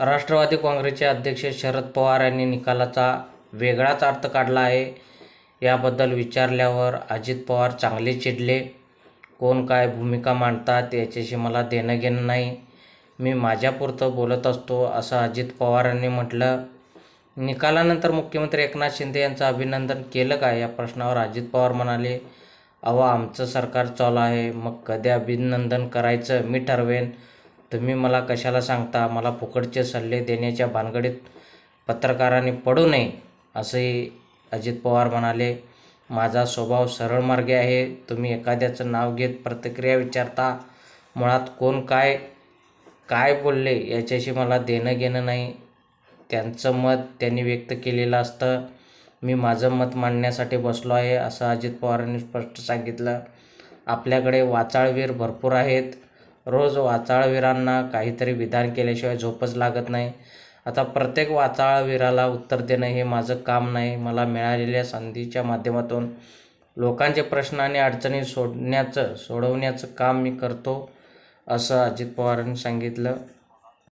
राष्ट्रवादी काँग्रेसचे अध्यक्ष शरद पवार यांनी निकालाचा वेगळाच अर्थ काढला आहे. याबद्दल विचारल्यावर अजित पवार चांगले चिडले. कोण काय भूमिका मांडतात याच्याशी मला देणं घेणं नाही. मी माझ्यापुरतं बोलत असतो असं अजित पवारांनी म्हटलं. निकालानंतर मुख्यमंत्री एकनाथ शिंदे यांचं अभिनंदन केलं का? या प्रश्नावर अजित पवार म्हणाले अहो आमचं सरकार चालू आहे. मग कधी अभिनंदन करायचं? मी ठरवेन. तुम्ही मला कशाला सांगता? मला फुकटचे सल्ले देण्याच्या भानगडीत पत्रकारांनी पडू नये असंही अजित पवार म्हणाले. माझा स्वभाव सरळ मार्गे आहे. तुम्ही एखाद्याचं नाव घेत प्रतिक्रिया विचारता मुळात कोण काय काय बोलले याच्याशी मला देणं घेणं नाही. त्यांचं मत त्यांनी व्यक्त केलेलं असतं. मी माझं मत मांडण्यासाठी बसलो आहे असं अजित पवारांनी स्पष्ट सांगितलं. आपल्याकडे वाचाळवीर भरपूर आहेत. रोज वाचाळवीरांना काहीतरी विधान केल्याशिवाय झोपच लागत नाही. आता प्रत्येक वाचाळवीराला उत्तर देणं हे माझं काम नाही. मला मिळालेल्या संधीच्या माध्यमातून लोकांचे प्रश्न आणि अडचणी सोडण्याचं सोडवण्याचं काम मी करतो असं अजित पवारांनी सांगितलं.